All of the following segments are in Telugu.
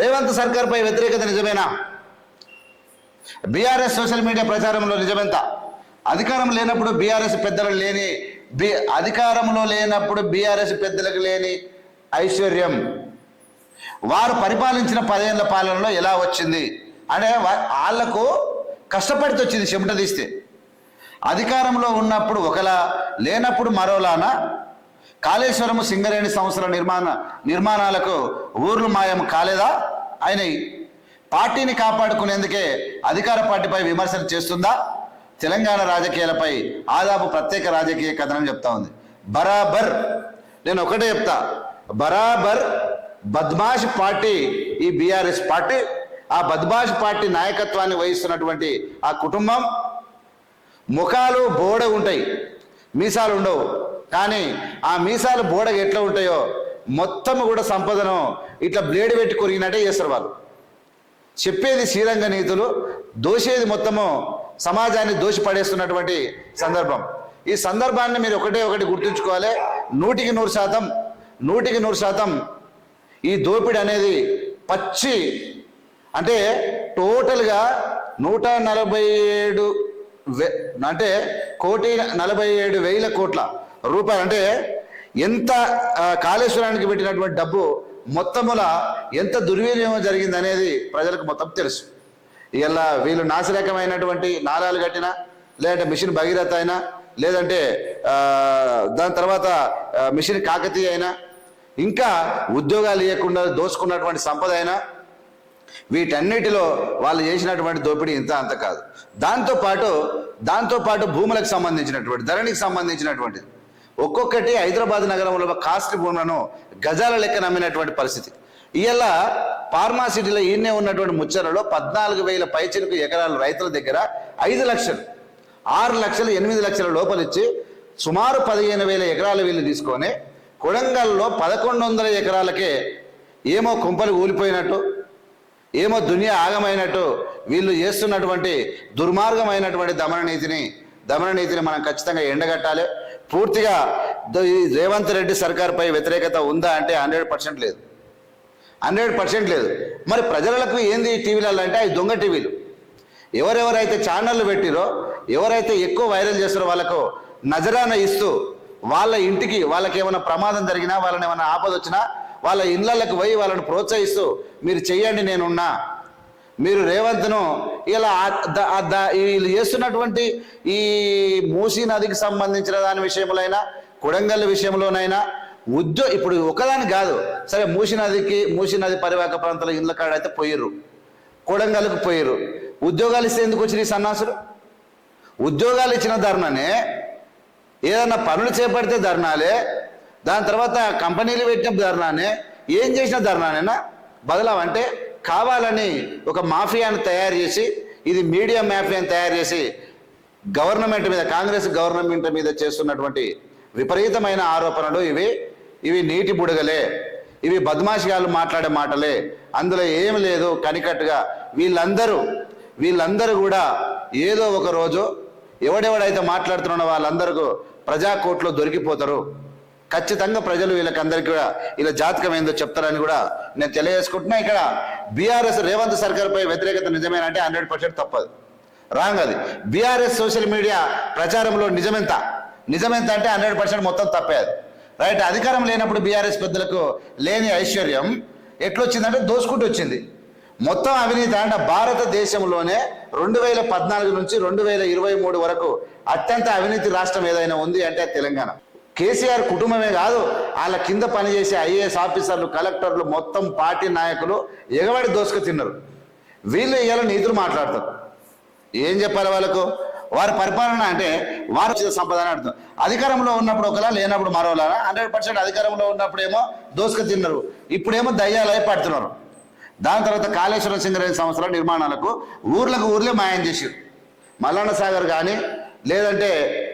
రేవంత్ సర్కార్పై వ్యతిరేకత నిజమేనా? బీఆర్ఎస్ సోషల్ మీడియా ప్రచారంలో నిజమెంత? అధికారం లేనప్పుడు బీఆర్ఎస్ పెద్దలు లేని బి అధికారంలో లేనప్పుడు బీఆర్ఎస్ పెద్దలకు లేని ఐశ్వర్యం. వారు పరిపాలించిన పదేళ్ళ పాలనలో ఎలా వచ్చింది? అంటే వాళ్ళకు కష్టపడితే వచ్చింది చెమట తీస్తే. అధికారంలో ఉన్నప్పుడు ఒకలా లేనప్పుడు మరోలానా? కాళేశ్వరము సింగరేణి సంస్థల నిర్మాణ నిర్మాణాలకు ఊర్లు మాయం కాలేదా? అయినాయి పార్టీని కాపాడుకునేందుకే అధికార పార్టీపై విమర్శలు చేస్తుందా? తెలంగాణ రాజకీయాలపై ఆదాపు ప్రత్యేక రాజకీయ కథనం చెప్తా ఉంది. బరాబర్. నేను ఒకటే చెప్తా. బరాబర్. బద్మాష్ పార్టీ ఈ బీఆర్ఎస్ పార్టీ ఆ బద్మాష్ పార్టీ నాయకత్వాన్ని వహిస్తున్నటువంటి ఆ కుటుంబం ముఖాలు బోడ ఉంటాయి. మీసాలు ఉండవు. కానీ ఆ మీసాలు బోడగా ఎట్లా ఉంటాయో మొత్తం కూడా సంపదను ఇట్లా బ్లేడ్ పెట్టి కొరిగినట్టే చేస్తారు వాళ్ళు. చెప్పేది శ్రీరంగ నీతులు దోషేది మొత్తము సమాజాన్ని దోషి పడేస్తున్నటువంటి సందర్భం. ఈ సందర్భాన్ని మీరు ఒకటే ఒకటి గుర్తుంచుకోవాలి. నూటికి నూరు శాతం నూటికి నూరు శాతం ఈ దోపిడీ అనేది పచ్చి. అంటే టోటల్గా నూట నలభై ఏడు వే అంటే కోటి నలభై ఏడు వేల కోట్ల రూపాయలు అంటే ఎంత కాళేశ్వరానికి పెట్టినటువంటి డబ్బు మొత్తముల ఎంత దుర్వినియోగం జరిగింది అనేది ప్రజలకు మొత్తం తెలుసు. ఇలా వీళ్ళు నాసిరకమైనటువంటి నాళాలు కట్టినా లేదంటే మిషన్ భగీరథ అయినా లేదంటే దాని తర్వాత మిషన్ కాకతీయ అయినా ఇంకా ఉద్యోగాలు ఇవ్వకుండా దోచుకున్నటువంటి సంపద అయినా వీటన్నిటిలో వాళ్ళు చేసినటువంటి దోపిడీ ఇంత అంత కాదు. దాంతోపాటు దాంతోపాటు భూములకు సంబంధించినటువంటి ధరణికి సంబంధించినటువంటిది. ఒక్కొక్కటి హైదరాబాద్ నగరంలో కాస్ట్ భూములను గజాల లెక్క నమ్మినటువంటి పరిస్థితి. ఇలా ఫార్మా సిటీలో ఈయనే ఉన్నటువంటి ముచ్చరలో పద్నాలుగు వేల పైచిలకు ఎకరాల రైతుల దగ్గర ఐదు లక్షలు ఆరు లక్షలు ఎనిమిది లక్షల లోపలిచ్చి సుమారు పదిహేను వేల ఎకరాలు వీళ్ళు తీసుకొని కొడంగల్లో పదకొండు వందల ఎకరాలకే ఏమో కుంపలు ఊలిపోయినట్టు ఏమో దునియా ఆగమైనట్టు వీళ్ళు చేస్తున్నటువంటి దుర్మార్గమైనటువంటి దమన నీతిని దమన నీతిని మనం ఖచ్చితంగా ఎండగట్టాలి. పూర్తిగా రేవంత్ రెడ్డి సర్కార్పై వ్యతిరేకత ఉందా అంటే హండ్రెడ్ పర్సెంట్ లేదు. హండ్రెడ్ పర్సెంట్ లేదు. మరి ప్రజలకు ఏంది టీవీలలో అంటే అవి దొంగ టీవీలు. ఎవరెవరైతే ఛానళ్ళు పెట్టిరో ఎవరైతే ఎక్కువ వైరల్ చేస్తారో వాళ్ళకు నజరాన ఇస్తూ వాళ్ళ ఇంటికి వాళ్ళకి ఏమైనా ప్రమాదం జరిగినా వాళ్ళని ఏమైనా ఆపద వచ్చినా వాళ్ళ ఇళ్ళకు పోయి వాళ్ళని ప్రోత్సహిస్తూ మీరు చెయ్యండి నేనున్నా. మీరు రేవంత్ను ఇలా వీళ్ళు చేస్తున్నటువంటి ఈ మూసీ నదికి సంబంధించిన దాని విషయంలోనైనా కొడంగల్ విషయంలోనైనా ఉద్యో ఇప్పుడు ఒకదాని కాదు. సరే మూసీ నదికి మూసీ నది పరివాహక ప్రాంతాల ఇండ్ల కాడ అయితే పోయిర్రు. కొడంగల్కి పోయిర్రు. ఉద్యోగాలు ఇస్తే ఎందుకు వచ్చినాయి ఈ సన్నాసులు? ఉద్యోగాలు ఇచ్చిన ధర్నానే ఏదన్నా పనులు చేపడితే ధర్నాలే దాని తర్వాత కంపెనీలు పెట్టిన ధర్నానే ఏం చేసిన ధర్నానేనా? బదులవంటే కావాలని ఒక మాఫియాను తయారు చేసి ఇది మీడియా మాఫియాను తయారు చేసి గవర్నమెంట్ మీద కాంగ్రెస్ గవర్నమెంట్ మీద చేస్తున్నటువంటి విపరీతమైన ఆరోపణలు ఇవి. ఇవి నీటి బుడగలే. ఇవి బద్మాషిగాళ్ళు మాట్లాడే మాటలే. అందులో ఏం లేదు కనికట్టుగా. వీళ్ళందరూ వీళ్ళందరూ కూడా ఏదో ఒక రోజు ఎవడెవడైతే మాట్లాడుతున్న వాళ్ళందరికీ ప్రజా కోర్టులో దొరికిపోతారు. ఖచ్చితంగా ప్రజలు వీళ్ళకందరికీ కూడా ఇలా జాతకం ఏందో చెప్తారని కూడా నేను తెలియజేసుకుంటున్నా. ఇక్కడ బీఆర్ఎస్ రేవంత్ సర్కార్పై వ్యతిరేకత నిజమేనంటే హండ్రెడ్ పర్సెంట్ తప్పదు. రాంగ్ అది. బీఆర్ఎస్ సోషల్ మీడియా ప్రచారంలో నిజమెంత? నిజమెంత అంటే హండ్రెడ్ పర్సెంట్ మొత్తం తప్పేది రైట్ అధికారం లేనప్పుడు బీఆర్ఎస్ పెద్దలకు లేని ఐశ్వర్యం ఎట్లొచ్చిందంటే దోసుకుంటూ వచ్చింది మొత్తం అవినీతి అంటే భారతదేశంలోనే రెండు వేల పద్నాలుగు నుంచి రెండు వేల ఇరవై మూడు వరకు అత్యంత అవినీతి రాష్ట్రం ఏదైనా ఉంది అంటే తెలంగాణ. కేసీఆర్ కుటుంబమే కాదు వాళ్ళ కింద పనిచేసే ఐఏఎస్ ఆఫీసర్లు కలెక్టర్లు మొత్తం పార్టీ నాయకులు ఎగబడి దోసుకు తిన్నారు. వీళ్ళు ఇవాళ నీతులు మాట్లాడతారు. ఏం చెప్పాలి వాళ్ళకు? వారి పరిపాలన అంటే వారు సంపద అని అర్థం. అధికారంలో ఉన్నప్పుడు ఒకలా లేనప్పుడు మరోలా. హండ్రెడ్ పర్సెంట్ అధికారంలో ఉన్నప్పుడేమో దోసుకు తిన్నారు. ఇప్పుడేమో దయ్యాలై పడుతున్నారు. దాని తర్వాత కాళేశ్వరం సింగరేణి సంస్థల నిర్మాణాలకు ఊర్లకు ఊర్లే మాయం చేసారు మల్లన్న సాగర్ కానీ లేదంటే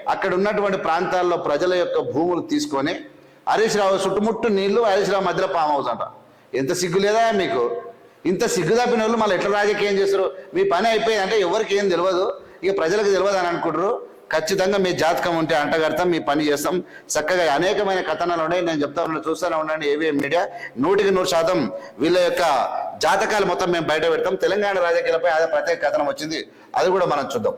అక్కడ ఉన్నటువంటి ప్రాంతాల్లో ప్రజల యొక్క భూములు తీసుకొని హరీష్ రావు చుట్టుముట్టు నీళ్ళు హరీష్ రావు మధ్యలో పామ్ హౌస్ అంట. ఎంత సిగ్గు లేదా మీకు? ఇంత సిగ్గు తప్పిన వాళ్ళు మళ్ళీ ఎట్లా రాజకీయం చేస్తారు? మీ పని అయిపోయింది అంటే ఎవరికి ఏం తెలియదు. ఇక ప్రజలకు తెలియదు అని అనుకుంటారు. ఖచ్చితంగా మీ జాతకం ఉంటే అంటగడతాం మీ పని చేస్తాం. చక్కగా అనేకమైన కథనాలు ఉన్నాయి. నేను చెప్తా ఉన్నాను చూస్తూనే ఉన్నాను. ఏవిఎం మీడియా నూటికి నూరు శాతం వీళ్ళ యొక్క జాతకాలు మొత్తం మేము బయట పెడతాం. తెలంగాణ రాజకీయాలపై అదే ప్రత్యేక కథనం వచ్చింది. అది కూడా మనం చూద్దాం.